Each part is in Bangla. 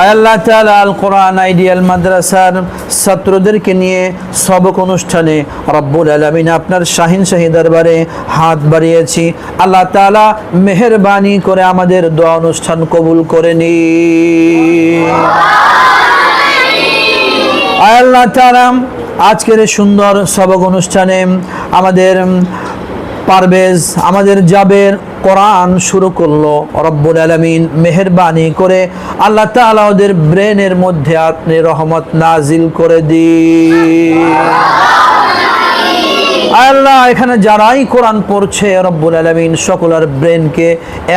আল্লাহ তাআলা আল কোরআন আইডিয়াল মাদ্রাসার ছাত্রদেরকে নিয়ে সবক অনুষ্ঠানে রব্বুল আলমিন আপনার শাহিন শাহী দরবারে হাত বাড়িয়েছি। আল্লাহ তাআলা মেহেরবানি করে আমাদের দোয়া অনুষ্ঠান কবুল করে নি। আল্লাহ তাআলা, আজকের সুন্দর সবক অনুষ্ঠানে আমাদের পারভেজ, আমাদের জাবের কোরআন শুরু করল। রব্বুল আলমিন মেহরবানি করে আল্লাহ তাআলা ওদের ব্রেনের মধ্যে আপনি রহমত নাজিল করে দিন। আল্লাহ, এখানে যারাই কোরআন পড়ছে, রব্বুল আলমিন সকলের ব্রেনকে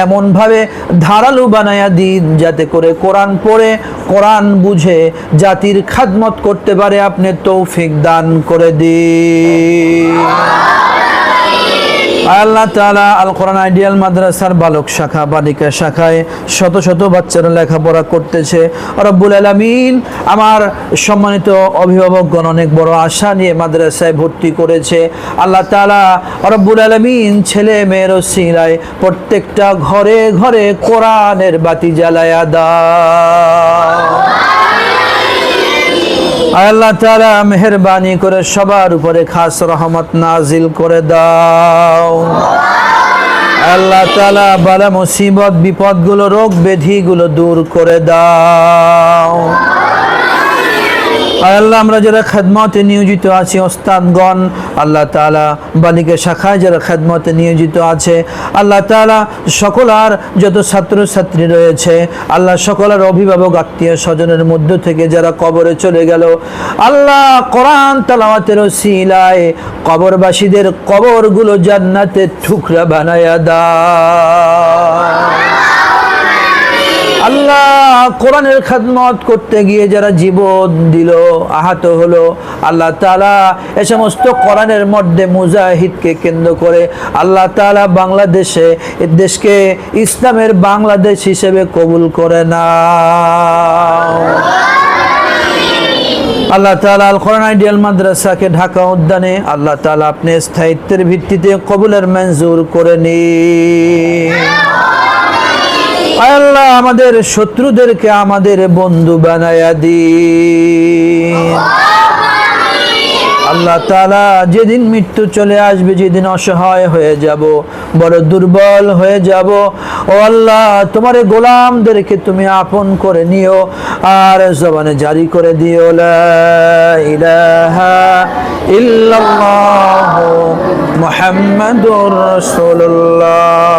এমনভাবে ধারালু বানায়া দিন যাতে করে কোরআন পড়ে, কোরআন বুঝে, জাতির খাদমত করতে পারে, আপনি তৌফিক দান করে দিন। আল্লাহ তাআলা আল কোরআন আইডিয়াল মাদ্রাসার বালক শাখা, বালিকা শাখায় শত শত বাচ্চারা লেখাপড়া করতেছে। রব্বুল আলামিন আমার সম্মানিত অভিভাবকগণ অনেক বড় আশা নিয়ে মাদ্রাসায় ভর্তি করেছে। আল্লাহ তাআলা রব্বুল আলামিন ছেলে মেয়ের সিলায় প্রত্যেকটা ঘরে ঘরে কোরআনের বাতি জ্বালায়া দাও। আল্লাহ তারা মেহরবানি করে সবার উপরে খাস রহমত নাজিল করে দাও। আল্লাহ তালা বালা মুসিবত, বিপদগুলো, রোগ ব্যাধিগুলো দূর করে দাও। আল্লাহ, আমরা যারা খেদমতে নিয়োজিত আছি, ওস্তাদগণ, আল্লাহ তালা বালিকা শাখায় যারা খেদমতে নিয়োজিত আছে, আল্লাহ তালা সকল আর যত ছাত্রছাত্রী রয়েছে, আল্লাহ সকলের অভিভাবক, আত্মীয় স্বজনের মধ্য থেকে যারা কবরে চলে গেল, আল্লাহ কোরআন তালাওয়াতের সিলায় কবরবাসীদের কবরগুলো জান্নাতের ঠুকরা বানায়া দাও। আল্লাহ কোরআনের খেদমত করতে গিয়ে যারা জীবন দিল, আহত হলো, আল্লাহ তালা এ সমস্ত কোরআনের মধ্যে মুজাহিদকে কেন্দ্র করে আল্লাহ তালা বাংলাদেশে, এ দেশকে ইসলামের বাংলাদেশ হিসেবে কবুল করে না আল্লাহ তালা আল কোরআন আইডিয়াল মাদ্রাসাকে ঢাকা উদ্যানে আল্লাহ তালা আপনি স্থায়িত্বের ভিত্তিতে কবুলের মঞ্জুর করে নিন। আল্লাহ আমাদের শত্রুদেরকে আমাদের বন্ধু বানায়া দিন। আল্লাহ তালা যেদিন মৃত্যু চলে আসবে, যেদিন অসহায় হয়ে যাব, বড় দুর্বল হয়ে যাব। ও আল্লাহ, তোমার গোলামদেরকে তুমি আপন করে নিও, আর জবানে জারি করে দিও ইল্লাল্লাহ মুহাম্মাদুর রাসূলুল্লাহ।